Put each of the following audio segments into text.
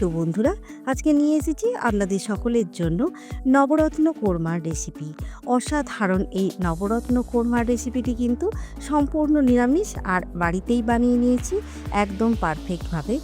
তো বন্ধুরা, আজকে নিয়ে এসেছি আপনাদের সকলের জন্য নবরত্ন কোরমার রেসিপি অসাধারণ এই নবরত্ন কোরমার রেসিপিটি কিন্তু সম্পূর্ণ নিরামিষ আর বাড়িতেই বানিয়ে নিয়েছি, একদম পারফেক্টভাবে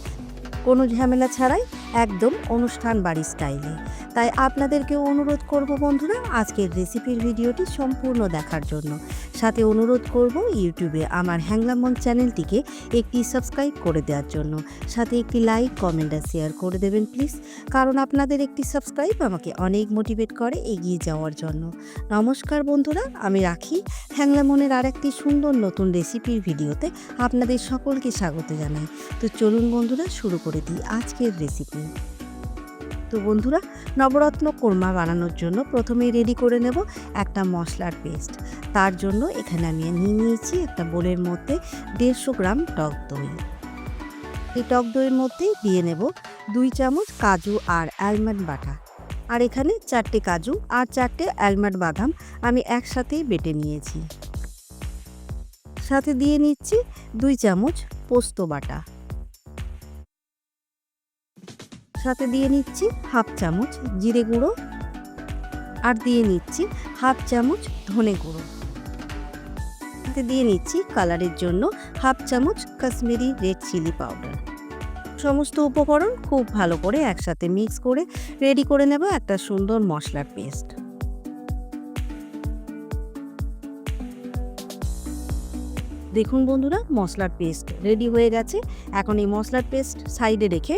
কোনো ঝামেলা ছাড়াই একদম অনুষ্ঠান বাড়ি স্টাইলে। তাই আপনাদেরকেও অনুরোধ করব বন্ধুরা, আজকের রেসিপির ভিডিওটি সম্পূর্ণ দেখার জন্য। সাথে অনুরোধ করব ইউটিউবে আমার হ্যাংলামন চ্যানেলটিকে একটি সাবস্ক্রাইব করে দেওয়ার জন্য। সাথে একটি লাইক, কমেন্ট আর শেয়ার করে দেবেন প্লিজ, কারণ আপনাদের একটি সাবস্ক্রাইব আমাকে অনেক মোটিভেট করে এগিয়ে যাওয়ার জন্য। নমস্কার বন্ধুরা, আমি রাখি। হ্যাংলামনের আর একটি সুন্দর নতুন রেসিপির ভিডিওতে আপনাদের সকলকে স্বাগত জানাই। তো চলুন বন্ধুরা, শুরু করে। দিই আজকের রেসিপি তো বন্ধুরা, নবরত্ন কোরমা বানানোর জন্য প্রথমেই রেডি করে নেব একটা মশলার পেস্ট তার জন্য এখানে আমি নিয়ে নিয়েছি একটা বোলের মধ্যে দেড়শো গ্রাম টক দই। এই টক দইয়ের মধ্যে দিয়ে নেব দুই চামচ কাজু আর অ্যালমন্ড বাটা। আর এখানে চারটে কাজু আর চারটে অ্যালমন্ড বাদাম আমি একসাথেই বেটে নিয়েছি। সাথে দিয়ে নিচ্ছি দুই চামচ পোস্ত বাটা। সাথে দিয়ে নিচ্ছি হাফ চামচ জিরে গুঁড়ো আর দিয়ে নিচ্ছি হাফ চামচ ধনে গুঁড়ো। সাথে দিয়ে নিচ্ছি কালারের জন্য হাফ চামচ কাশ্মীরি রেড চিলি পাউডার। সমস্ত উপকরণ খুব ভালো করে একসাথে মিক্স করে রেডি করে নেব একটা সুন্দর মশলার পেস্ট। দেখুন বন্ধুরা, মশলার পেস্ট রেডি হয়ে গেছে। এখন এই মশলার পেস্ট সাইডে রেখে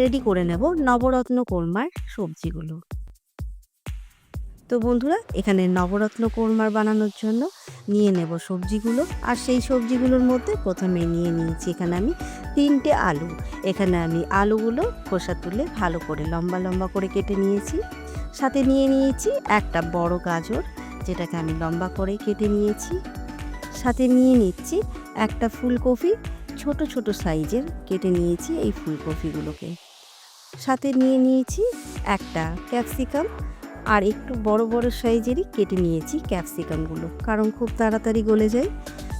রেডি করে নেব নবরত্ন কোরমার সবজিগুলো। তো বন্ধুরা, এখানে নবরত্ন কোরমার বানানোর জন্য নিয়ে নেব সবজিগুলো। আর সেই সবজিগুলোর মধ্যে প্রথমে নিয়ে নিয়েছি এখানে আমি তিনটে আলু। এখানে আমি আলুগুলো খোসা তুলে ভালো করে লম্বা লম্বা করে কেটে নিয়েছি। সাথে নিয়ে নিয়েছি একটা বড় গাজর, যেটাকে আমি লম্বা করে কেটে নিয়েছি। সাথে নিয়ে নিচ্ছি একটা ফুলকপি, ছোট ছোট সাইজের কেটে নিয়েছি এই ফুলকপিগুলোকে। সাথে নিয়ে নিয়েছি একটা ক্যাপসিকাম আর একটু বড় বড় সাইজেরই কেটে নিয়েছি ক্যাপসিকামগুলো। কারণ খুব তাড়াতাড়ি গলে যায়।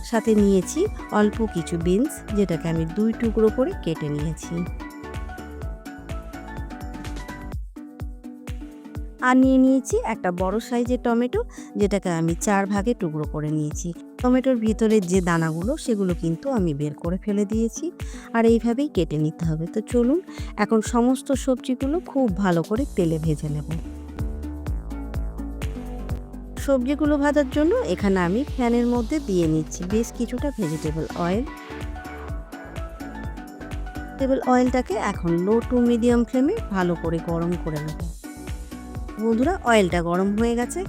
সাথে নিয়েছি অল্প কিছু বিনস, যেটাকে আমি দুই টুকরো করে কেটে নিয়েছি। আর নিয়ে নিয়েছি একটা বড় সাইজের টমেটো, যেটাকে আমি চার ভাগে টুকরো করে নিয়েছি। টমেটোর ভিতরের যে দানাগুলো, সেগুলো কিন্তু আমি বের করে ফেলে দিয়েছি। আর এইভাবেই কেটে নিতে হবে। তো চলুন, এখন সমস্ত সবজিগুলো খুব ভালো করে তেলে ভেজে নেব। সবজিগুলো ভাজার জন্য এখানে আমি ফ্যানের মধ্যে দিয়ে নিচ্ছি বেশ কিছুটা ভেজিটেবল অয়েল। ভেজিটেবল অয়েলটাকে এখন লো টু মিডিয়াম ফ্লেমে ভালো করে গরম করে নেব। বন্ধুরা অয়েলটা গরম হয়ে গেছে।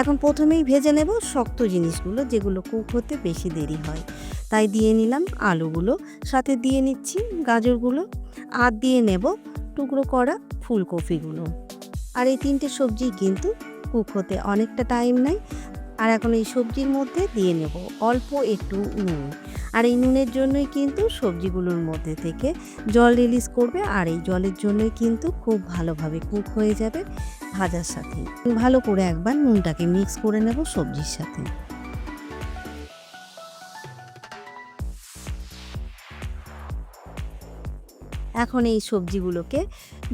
এখন প্রথমেই ভেজে নেব শক্ত জিনিসগুলো, যেগুলো কুক হতে বেশি দেরি হয়। তাই দিয়ে নিলাম আলুগুলো, সাথে দিয়ে নিচ্ছি গাজরগুলো, আর দিয়ে নেব টুকরো করা ফুলকপিগুলো। আর এই তিনটে সবজি কিন্তু কুক হতে অনেকটা টাইম নেয়। আর এখন এই সবজির মধ্যে দিয়ে নেব অল্প একটু নুন। আর এই নুনের জন্যই কিন্তু সবজিগুলোর মধ্যে থেকে জল রিলিজ করবে আর এই জলের জন্যই কিন্তু খুব ভালোভাবে কুক হয়ে যাবে ভাজার সাথে। ভালো করে একবার নুনটাকে মিক্স করে নেব সবজির সাথে। এখন এই সবজিগুলোকে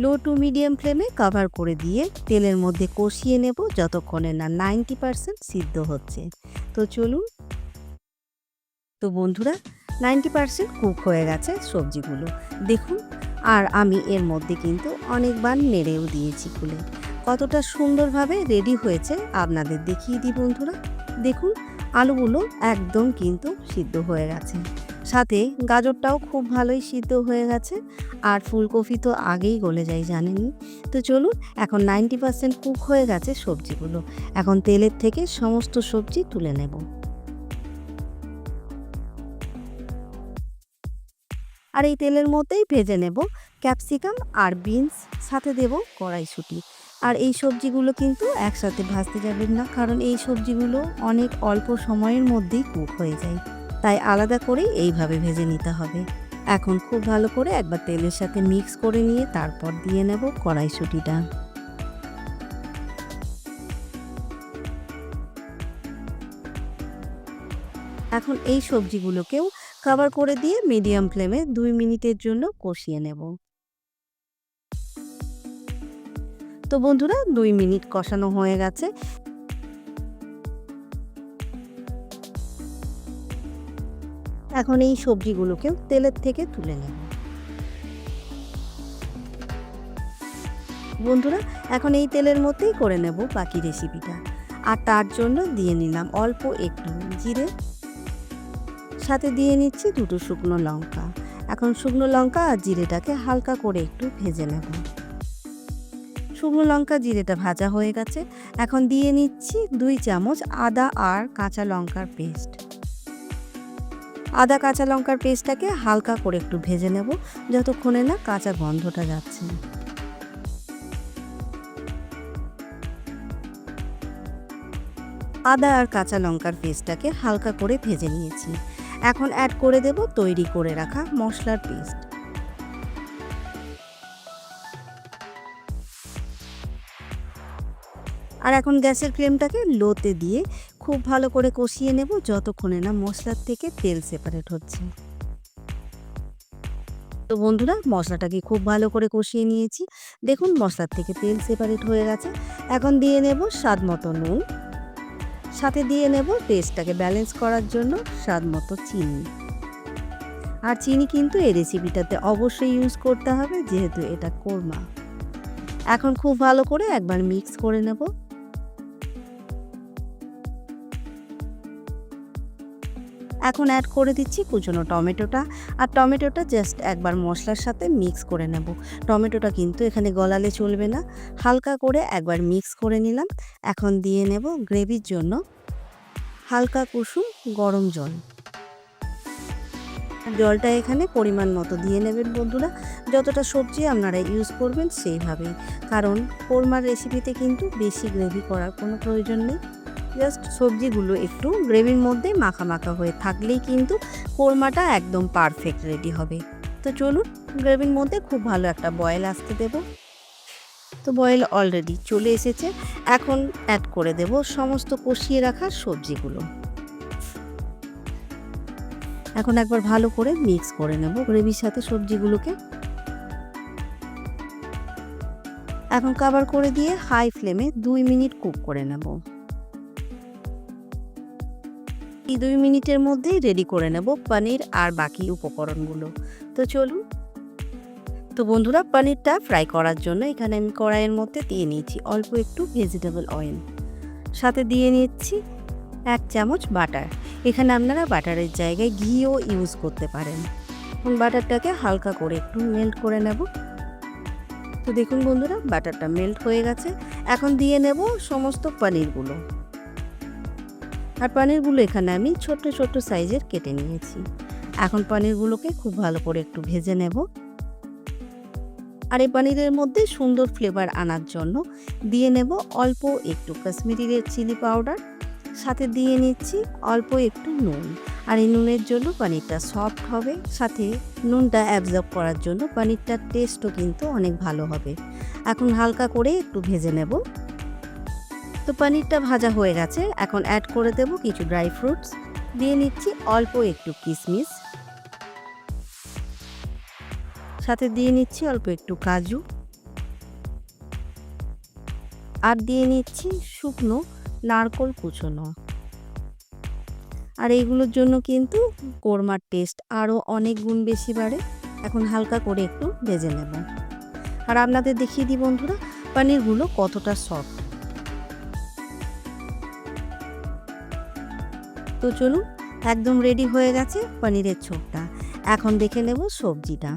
লো টু মিডিয়াম ফ্লেমে কভার করে দিয়ে তেলের মধ্যে কষিয়ে নেব যতক্ষণে না নাইনটি পারসেন্ট সিদ্ধ হচ্ছে। তো চলুন। তো বন্ধুরা নাইনটি পারসেন্ট কুক হয়ে গেছে সবজিগুলো। দেখুন, আর আমি এর মধ্যে কিন্তু অনেকবার নেড়েও দিয়েছি খুলে। কতটা সুন্দরভাবে রেডি হয়েছে আপনাদের দেখিয়ে দিই বন্ধুরা। দেখুন, আলুগুলো একদম কিন্তু সিদ্ধ হয়ে গেছে। সাথে গাজরটাও খুব ভালোই সিদ্ধ হয়ে গেছে আর ফুলকপি তো আগেই গলে যায়, জানেনই। তো চলুন এখন নাইনটি পার্সেন্ট কুক হয়ে গেছে সবজিগুলো। এখন তেলের থেকে সমস্ত সবজি তুলে নেব। আর এই তেলের মধ্যেই ভেজে নেব ক্যাপসিকাম আর বিনস, সাথে দেব কড়াইশুঁটি। আর এই সবজিগুলো কিন্তু একসাথে ভাজতে যাবেন না, কারণ এই সবজিগুলো অনেক অল্প সময়ের মধ্যেই কুক হয়ে যায়। তাই আলাদা করে এইভাবে ভেজে নিতে হবে। এখন খুব ভালো করে একবার তেলের সাথে মিক্স করে নিয়ে তারপর দিয়ে নেব কড়াইশুঁটিটা। এখন এই সবজিগুলোকেও কভার করে দিয়ে মিডিয়াম ফ্লেমে দুই মিনিটের জন্য কষিয়ে নেব। তো বন্ধুরা, দুই মিনিট কষানো হয়ে গেছে। এখন এই সবজিগুলোকেও তেলের থেকে তুলে নেব। বন্ধুরা, এখন এই তেলের মধ্যেই করে নেব বাকি রেসিপিটা আর তার জন্য দিয়ে নিলাম অল্প একটু জিরে। সাথে দিয়ে নিচ্ছি দুটো শুকনো লঙ্কা। এখন শুকনো লঙ্কা আর জিরেটাকে হালকা করে একটু ভেজে নেব। শুকনো লঙ্কা, জিরেটা ভাজা হয়ে গেছে। এখন দিয়ে নিচ্ছি দুই চামচ আদা আর কাঁচা লঙ্কার পেস্ট। আদা কাঁচা লঙ্কার পেস্টটাকে হালকা করে একটু ভেজে নেব, যতক্ষণে না কাঁচা গন্ধটা যাচ্ছে আদা আর কাঁচা লঙ্কার পেস্টটাকে হালকা করে ভেজে নিয়েছি। এখন অ্যাড করে দেব তৈরি করে রাখা মশলার পেস্ট। আর এখন গ্যাসের ফ্লেমটাকে লোতে দিয়ে খুব ভালো করে কষিয়ে নেব যতক্ষণে না মশলার থেকে তেল সেপারেট হচ্ছে। তো বন্ধুরা, মশলাটাকে খুব ভালো করে কষিয়ে নিয়েছি। দেখুন, মশলার থেকে তেল সেপারেট হয়ে গেছে। এখন দিয়ে নেব স্বাদ মতো নুন। সাথে দিয়ে নেব টেস্টটাকে ব্যালেন্স করার জন্য স্বাদ মতো চিনি। আর চিনি কিন্তু এই রেসিপিটাতে অবশ্যই ইউজ করতে হবে, যেহেতু এটা কোরমা। এখন খুব ভালো করে একবার মিক্স করে নেব। এখন অ্যাড করে দিচ্ছি কুচনো টমেটোটা। আর টমেটোটা জাস্ট একবার মশলার সাথে মিক্স করে নেব। টমেটোটা কিন্তু এখানে গলালে চলবে না। হালকা করে একবার মিক্স করে নিলাম। এখন দিয়ে নেব গ্রেভির জন্য হালকা কুসুম গরম জল। জলটা এখানে পরিমাণ মতো দিয়ে নেবেন বন্ধুরা। যতটা সবজি আপনারা ইউজ করবেন সেইভাবেই। কারণ কোরমার রেসিপিতে কিন্তু বেশি গ্রেভি করার কোনো প্রয়োজন নেই। জাস্ট সবজিগুলো একটু গ্রেভির মধ্যে মাখা মাখা হয়ে থাকলেই কিন্তু কোরমাটা একদম পারফেক্ট রেডি হবে। তো চলুন, গ্রেভির মধ্যে খুব ভালো একটা বয়েল আসতে দেব। তো বয়েল অলরেডি চলে এসেছে। এখন অ্যাড করে দেব সমস্ত কষিয়ে রাখা সবজিগুলো। এখন একবার ভালো করে মিক্স করে নেব গ্রেভির সাথে সবজিগুলোকে। এখন কাভার করে দিয়ে হাই ফ্লেমে দুই মিনিট কুক করে নেব। দুই মিনিটের মধ্যেই রেডি করে নেব পনির আর বাকি উপকরণগুলো। তো চলুন। তো বন্ধুরা, পনিরটা ফ্রাই করার জন্য এখানে আমি কড়াইয়ের মধ্যে দিয়ে নিয়েছি অল্প একটু ভেজিটেবল অয়েল সাথে দিয়ে নিচ্ছি এক চামচ বাটার এখানে আপনারা বাটারের জায়গায় ঘিও ইউজ করতে পারেন। এখন বাটারটাকে হালকা করে একটু মেল্ট করে নেব। তো দেখুন বন্ধুরা বাটারটা মেল্ট হয়ে গেছে। এখন দিয়ে নেব সমস্ত পনিরগুলো। আর পনিরগুলো এখানে আমি ছোট্ট ছোট্ট সাইজের কেটে নিয়েছি। এখন পনিরগুলোকে খুব ভালো করে একটু ভেজে নেব। আর এই পনিরের মধ্যে সুন্দর ফ্লেভার আনার জন্য দিয়ে নেব অল্প একটু কাশ্মীরি চিলি পাউডার, সাথে দিয়ে নিচ্ছি অল্প একটু নুন। আর এই নুনের জন্য পনিরটা সফট হবে, সাথে নুনটা অ্যাবজর্ব করার জন্য পনিরটার টেস্টও কিন্তু অনেক ভালো হবে। এখন হালকা করে একটু ভেজে নেব। তো পনিরটা ভাজা হয়ে গেছে। এখন অ্যাড করে দেব কিছু ড্রাই ফ্রুটস দিয়ে নিচ্ছি অল্প একটু কিশমিশ সাথে দিয়ে নিচ্ছি অল্প একটু কাজু। আর দিয়ে নিচ্ছি শুকনো নারকোল কুচোনো। আর এইগুলোর জন্য কিন্তু কোরমার টেস্ট আরও অনেক গুণ বেশি বাড়ে। এখন হালকা করে একটু ভেজে নেব। আর আপনাদের দেখিয়ে দিই বন্ধুরা, পনিরগুলো কতটা সফট তো চলুন, একদম রেডি হয়ে গেছে পনিরের ছোপটা। এখন দেখে নেব সবজিটা।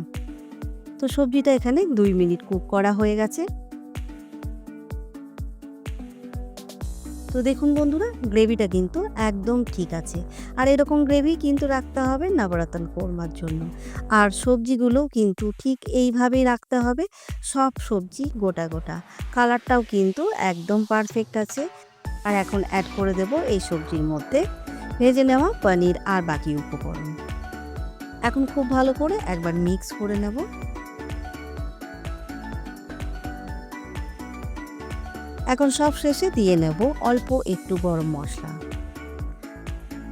তো সবজিটা এখানে দুই মিনিট কুক করা হয়ে গেছে। তো দেখুন বন্ধুরা, গ্রেভিটা কিন্তু একদম ঠিক আছে। আর এরকম গ্রেভি কিন্তু রাখতে হবে নবরত্ন কোরমার জন্য। আর সবজিগুলোও কিন্তু ঠিক এইভাবেই রাখতে হবে, সব সবজি গোটা গোটা। কালারটাও কিন্তু একদম পারফেক্ট আছে। আর এখন অ্যাড করে দেব এই সবজির মধ্যে ভেজে নেওয়া পনির আর বাকি উপকরণ। এখন খুব ভালো করে একবার মিক্স করে নেব। এখন সব শেষে দিয়ে নেব অল্প একটু গরম মশলা।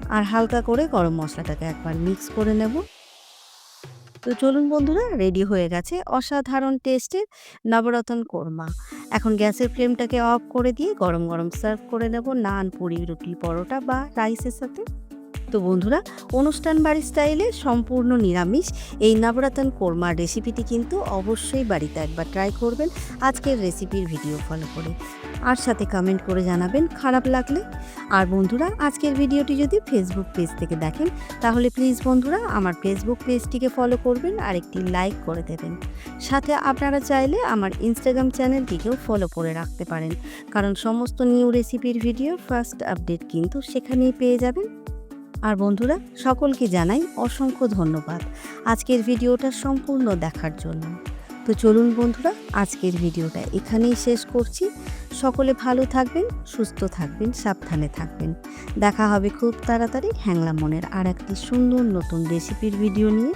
আর হালকা করে গরম মশলাটাকে একবার মিক্স করে নেব। তো চলুন বন্ধুরা, রেডি হয়ে গেছে অসাধারণ টেস্টের নবরত্ন কোরমা। এখন গ্যাসের ফ্লেমটাকে অফ করে দিয়ে গরম গরম সার্ভ করে নেব নান, পুরি, রুটি, পরোটা বা রাইসের সাথে। তো বন্ধুরা, অনুষ্ঠান বাড়ির স্টাইলে সম্পূর্ণ নিরামিষ। এই নবরাতন কোরমার রেসিপিটি কিন্তু অবশ্যই বাড়িতে একবার ট্রাই করবেন আজকের রেসিপির ভিডিও ফলো করে। আর সাথে কমেন্ট করে জানাবেন খারাপ লাগলে। আর বন্ধুরা, আজকের ভিডিওটি যদি ফেসবুক পেজ থেকে দেখেন, তাহলে প্লিজ বন্ধুরা, আমার ফেসবুক পেজটিকে ফলো করবেন আর একটি লাইক করে দেবেন। সাথে আপনারা চাইলে আমার ইনস্টাগ্রাম চ্যানেলটিকেও ফলো করে রাখতে পারেন। কারণ সমস্ত নিউ রেসিপির ভিডিও ফার্স্ট আপডেট কিন্তু সেখানেই পেয়ে যাবেন। আর বন্ধুরা, সকলকে জানাই অসংখ্য ধন্যবাদ আজকের ভিডিওটা সম্পূর্ণ দেখার জন্য। তো চলুন বন্ধুরা, আজকের ভিডিওটা এখানেই শেষ করছি। সকলে ভালো থাকবেন, সুস্থ থাকবেন, সাবধানে থাকবেন। দেখা হবে খুব তাড়াতাড়ি হ্যাংলা মনের আর একটি সুন্দর নতুন রেসিপির ভিডিও নিয়ে।